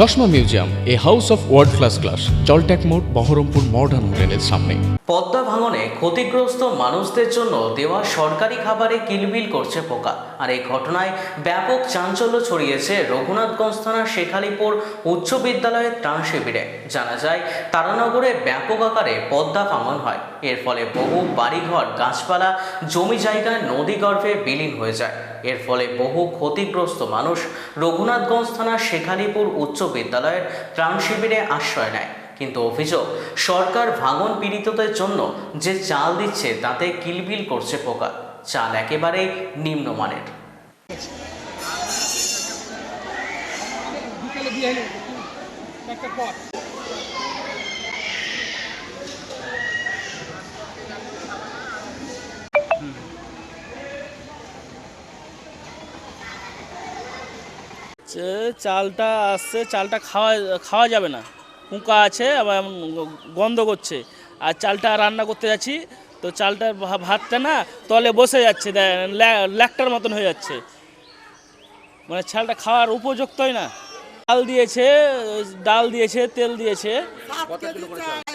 চশমা museum, a house of world class class জলট্যাক মোড়, Baharampur modern হোটেলের সামনে। পদ্মা ভাঙনে ক্ষতিগ্রস্ত মানুষদের জন্য দেওয়া সরকারি খাবারে কিলবিল করছে পোকা। আর এই ঘটনায় ব্যাপক চাঞ্চল্য ছড়িয়েছে রঘুনাথগঞ্জ থানার শেখালিপুর উচ্চ বিদ্যালয়ের ত্রাণ শিবিরে। জানা যায়, তারানগরে ব্যাপক আকারে পদ্মা ভাঙন হয়। এর ফলে বহু বাড়িঘর, গাছপালা, জমি জায়গায় নদীগর্ভে বিলীন হয়ে যায়। এর ফলে বহু ক্ষতিগ্রস্ত মানুষ রঘুনাথগঞ্জ থানার শেখালিপুর উচ্চ বিদ্যালয়ের ত্রাণ শিবিরে আশ্রয় নেয়। কিন্তু অভিযোগ, সরকার ভাঙন পীড়িতদের জন্য যে চাল দিচ্ছে তাতে কিলবিল করছে পোকা। চাল একেবারেই নিম্নমানের। একটা পর যে চালটা আসছে, চালটা খাওয়া খাওয়া যাবে না। কুঁকা আছে, আবার গন্ধ করছে। আর চালটা রান্না করতে যাচ্ছি, তো চালটার ভাতটা না তলে বসে যাচ্ছে ল্যাকটার মতন হয়ে যাচ্ছে। মানে চালটা খাওয়ার উপযুক্তই না। ডাল দিয়েছে ডাল দিয়েছে, তেল দিয়েছে।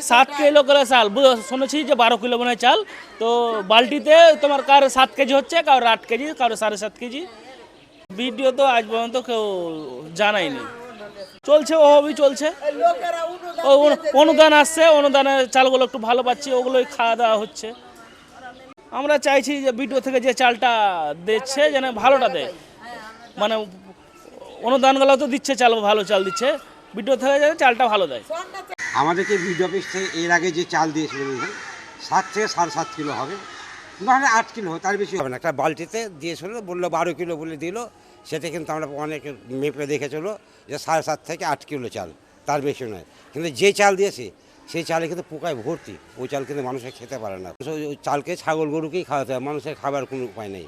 সাত কিলো করে চাল শুনেছি যে বারো কিলো মনে চাল। তো বালতিতে তোমার কার সাত কেজি হচ্ছে, কারোর আট কেজি, কারোর সাড়ে সাত কেজি। ভিডিও তো আজ পর্যন্ত কেউ জানায়নি। চলছে ওভাবেই চলছে। ও অনুদান আসছে, অনুদানের চালগুলো একটু ভালো পাচ্ছি, ওগুলোই খাওয়া দাওয়া হচ্ছে। আমরা চাইছি যে ভিডিও থেকে যে চালটা দিচ্ছে, যেন ভালোটা দেয়। মানে অনুদানগুলো তো দিচ্ছে, চাল ভালো চাল দিচ্ছে। ভিডিও থেকে যেন চালটা ভালো দেয়। আমাদেরকে বিড অফিস থেকে এর আগে যে চাল দিয়েছিল, সাত থেকে সাড়ে সাত কিলো হবে। মানে আট কিলো, তার বেশি হবে না। একটা বালতিতে দিয়েছিল, বলল বারো কিলো বলে দিল। সেটা কিন্তু আমরা অনেক মেপে দেখেছিল যে সাড়ে সাত থেকে আট কিলো চাল, তার বেশি নয়। কিন্তু যে চাল দিয়েছে, সেই চালে কিন্তু পোকায় ভর্তি। ওই চাল কিন্তু মানুষে খেতে পারে না। ওই চালকে ছাগল গরুকেই খাওয়াতে হয়, মানুষের খাবার কোনো উপায় নেই।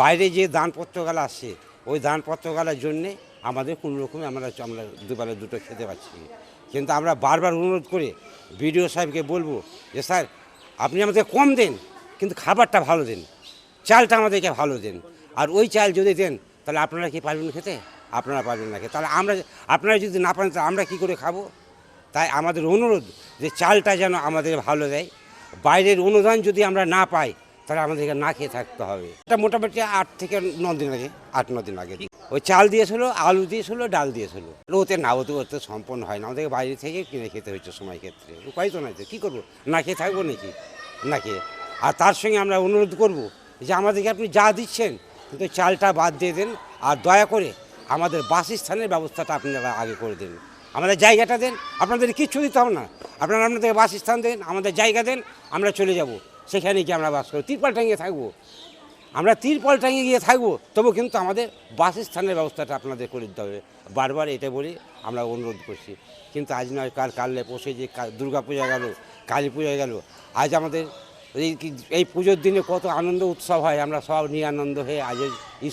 বাইরে যে দানপত্রগালা আসছে, ওই দানপত্রগালার জন্যে আমাদের কোনো রকমে আমরা আমরা দুবেলা দুটো খেতে পাচ্ছি কিন্তু আমরা বারবার অনুরোধ করে, বিডিও সাহেবকে বলব যে, স্যার, আপনি আমাদের কম দেন। কিন্তু খাবারটা ভালো দিন। চালটা আমাদেরকে ভালো দিন। আর ওই চাল যদি দেন, তাহলে আপনারা কি পারবেন খেতে? আপনারা পারবেন না খেতে। তাহলে আমরা আপনারা যদি না পারেন, তাহলে আমরা কী করে খাব? তাই আমাদের অনুরোধ যে চালটা যেন আমাদের ভালো দেয়। বাইরের অনুদান যদি আমরা না পাই, তাহলে আমাদেরকে না খেয়ে থাকতে হবে। এটা মোটামুটি আট থেকে ন দিন আগে, আট, ন দিন আগে। ওই চাল দিয়েছিল, আলু দিয়েছিল, ডাল দিয়েছিল। ওতে না, ওতে ওতে সম্পন্ন হয় না। আমাদেরকে বাইরে থেকে কিনে খেতে হচ্ছে সময় ক্ষেত্রে। উপায় তো নাই তো, কী করব? না খেয়ে থাকব নাকি? না খেয়ে আর তার সঙ্গে আমরা অনুরোধ করব যে আমাদেরকে আপনি যা দিচ্ছেন, কিন্তু চালটা বাদ দিয়ে দেন আর দয়া করে আমাদের বাসস্থানের ব্যবস্থাটা আপনারা আগে করে দেন। আমাদের জায়গাটা দেন, আপনাদের কিচ্ছু দিতে হবে না। আপনারা আপনাদের বাসস্থান দেন, আমাদের জায়গা দেন, আমরা চলে যাব। সেখানে গিয়ে আমরা বাস করব তিরপাল টাঙিয়ে থাকব। আমরা তিরপল টাঙিয়ে গিয়ে থাকব, তবু কিন্তু আমাদের বাসস্থানের ব্যবস্থাটা আপনাদের করে দিতে হবে। বারবার এটা বলে আমরা অনুরোধ করছি। কিন্তু আজ নয়, কাল কাললে পশে যে দুর্গা পূজা গেল কালী পূজা গেল, আজ আমাদের এই এই পুজোর দিনে কত আনন্দ, উৎসব হয়, আমরা সব নিয়ে আনন্দ হয়ে আজ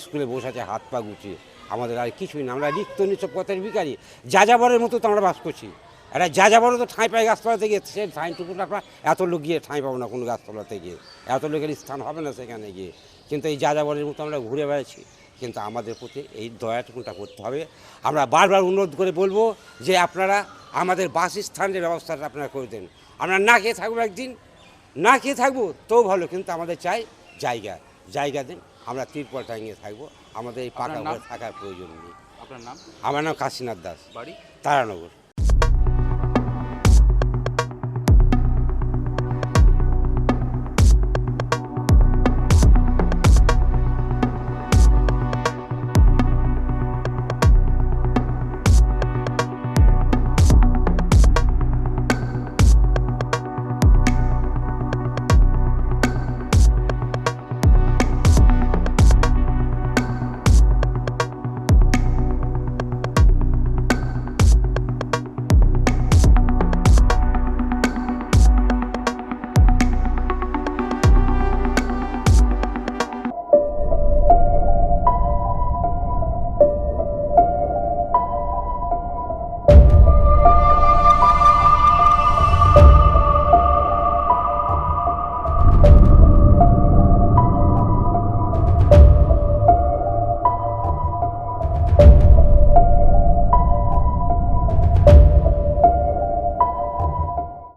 স্কুলে বসাতে হাত পা গুছিয়ে। আমাদের আর কিছুই না, আমরা রিক্ত নিচব পথের ভিকারি যাযাবরের মতো তো আমরা বাস করছি। একটা যাযাবরও তো ঠাঁই পায় গাছতলাতে গিয়ে সে ঠাঁইটুকু আপনার এত লোক গিয়ে ঠাঁই পাবো না কোনো গাছতলাতে গিয়ে। এত লোকের স্থান হবে না সেখানে গিয়ে। কিন্তু এই যা যাযাবরের মতো আমরা ঘুরে বেড়াচ্ছি। কিন্তু আমাদের প্রতি এই দয়াটুকুটা করতে হবে। আমরা বারবার অনুরোধ করে বলব যে আপনারা আমাদের বাসস্থানের ব্যবস্থাটা আপনারা করে দেন। আমরা না খেয়ে থাকব একদিন না খেয়ে থাকব তো ভালো কিন্তু আমাদের চাই জায়গা। জায়গা দিন আমরা তিরপল টাঙিয়ে থাকব। আমাদের এই পাকা ঘরে থাকার প্রয়োজন নেই। আপনার নাম? আমার নাম কাশীনাথ দাস। বাড়ি? তারানগর।